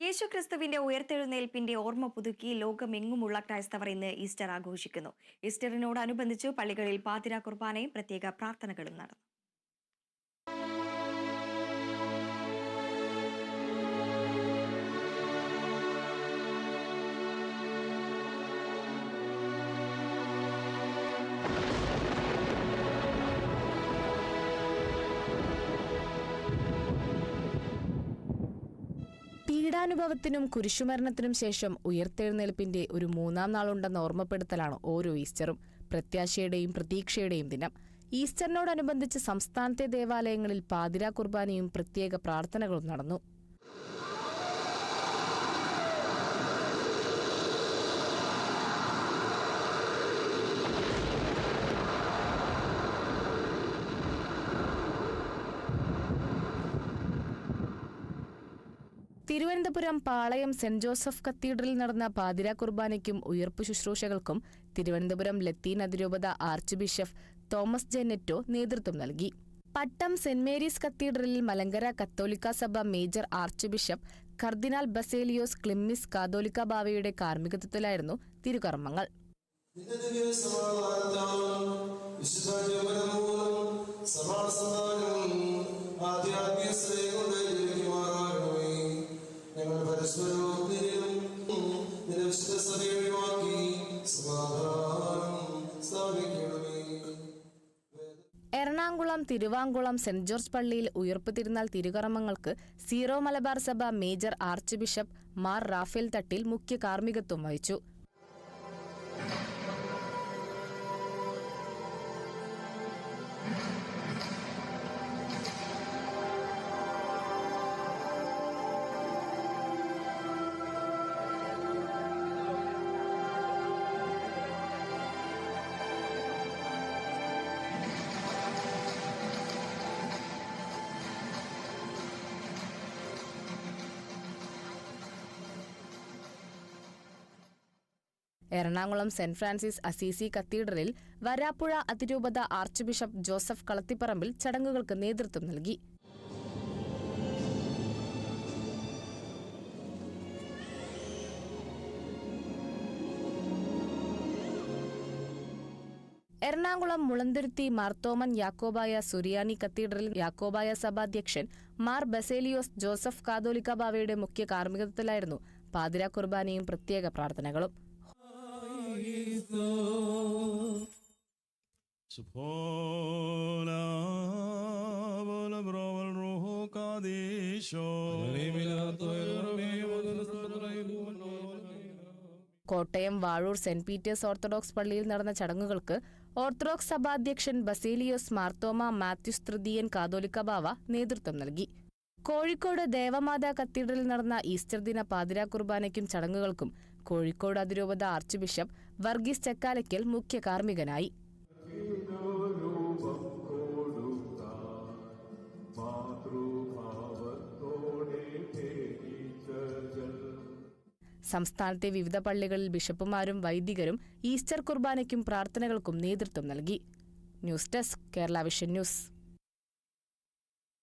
യേശുക്രിസ്തുവിന്റെ ഉയർത്തെഴുന്നേൽപ്പിന്റെ ഓർമ്മ പുതുക്കി ലോകമെങ്ങുമുള്ള ക്രൈസ്തവർ ഇന്ന് ഈസ്റ്റർ ആഘോഷിക്കുന്നു. ഈസ്റ്ററിനോടനുബന്ധിച്ച് പള്ളികളിൽ പാതിര കുർബാനയും പ്രത്യേക പ്രാർത്ഥനകളും നടന്നു. പീഡാനുഭവത്തിനും കുരിശുമരണത്തിനും ശേഷം ഉയർത്തെഴുന്നേൽപ്പിന്റെ ഒരു മൂന്നാം നാളുണ്ടെന്ന ഓർമ്മപ്പെടുത്തലാണ് ഓരോ ഈസ്റ്ററും. പ്രത്യാശയുടെയും പ്രതീക്ഷയുടെയും ദിനം. ഈസ്റ്ററിനോടനുബന്ധിച്ച് സംസ്ഥാനത്തെ ദേവാലയങ്ങളിൽ പാതിരാ കുർബാനയും പ്രത്യേക പ്രാർത്ഥനകളും നടന്നു. തിരുവനന്തപുരം പാളയം സെന്റ് ജോസഫ് കത്തീഡ്രലിൽ നടന്ന പാതിരാ കുർബാനയ്ക്കും ഉയർപ്പ് ശുശ്രൂഷകൾക്കും തിരുവനന്തപുരം ലത്തീൻ അതിരൂപത ആർച്ച് ബിഷപ്പ് തോമസ് ജെനെറ്റോ നേതൃത്വം നൽകി. പട്ടം സെന്റ് മേരീസ് കത്തീഡ്രലിൽ മലങ്കര കത്തോലിക്ക സഭ മേജർ ആർച്ച് ബിഷപ്പ് കർദിനാൾ ബസേലിയോസ് ക്ലിമ്മിസ് കാതോലിക്ക ബാവയുടെ കാർമ്മികത്വത്തിലായിരുന്നു തിരുകർമ്മങ്ങൾ. എറണാകുളം തിരുവാങ്കുളം സെന്റ് ജോർജ് പള്ളിയിൽ ഉയർപ്പ് തിരുനാൾ തിരുകർമ്മങ്ങൾക്ക് സീറോ മലബാർ സഭ major archbishop Mar Raphael Thattil മുഖ്യ കാർമ്മികത്വം വഹിച്ചു. എറണാകുളം സെന്റ് ഫ്രാൻസിസ് അസീസി കത്തീഡ്രലിൽ വരാപ്പുഴ അതിരൂപത ആർച്ച് ബിഷപ്പ് ജോസഫ് കളത്തിപ്പറമ്പിൽ ചടങ്ങുകൾക്ക് നേതൃത്വം നൽകി. എറണാകുളം മുളന്തുരുത്തി മാർത്തോമൻ യാക്കോബായ സുറിയാനി കത്തീഡ്രൽ യാക്കോബായ സഭാധ്യക്ഷൻ മാർ ബസേലിയോസ് ജോസഫ് കാതോലിക്ക ബാവയുടെ മുഖ്യ കാർമ്മികത്വത്തിലായിരുന്നു പാതിരാ കുർബാനയും പ്രത്യേക പ്രാർത്ഥനകളും. Kottayam Vazhoor saint Peter's orthodox പള്ളിയിൽ നടന്ന ചടങ്ങുകൾക്ക് ഓർത്തഡോക്സ് സഭാധ്യക്ഷൻ ബസേലിയോസ് മാർത്തോമ മാത്യുസ് തൃതീയൻ കാതോലിക്ക ബാവ നേതൃത്വം നൽകി. കോഴിക്കോട് ദേവമാതാ കത്തീഡ്രലിൽ നടന്ന ഈസ്റ്റർ ദിന പാതിരാ കുർബാനയ്ക്കും ചടങ്ങുകൾക്കും കോഴിക്കോട് അതിരൂപത ആർച്ച് ബിഷപ്പ് വർഗീസ് ചക്കാലയ്ക്കൽ മുഖ്യ കാർമ്മികനായി. സംസ്ഥാനത്തെ വിവിധ പള്ളികളിൽ ബിഷപ്പുമാരും വൈദികരും ഈസ്റ്റർ കുർബാനയ്ക്കും പ്രാർത്ഥനകൾക്കും നേതൃത്വം നൽകി. News desk Kerala vision news.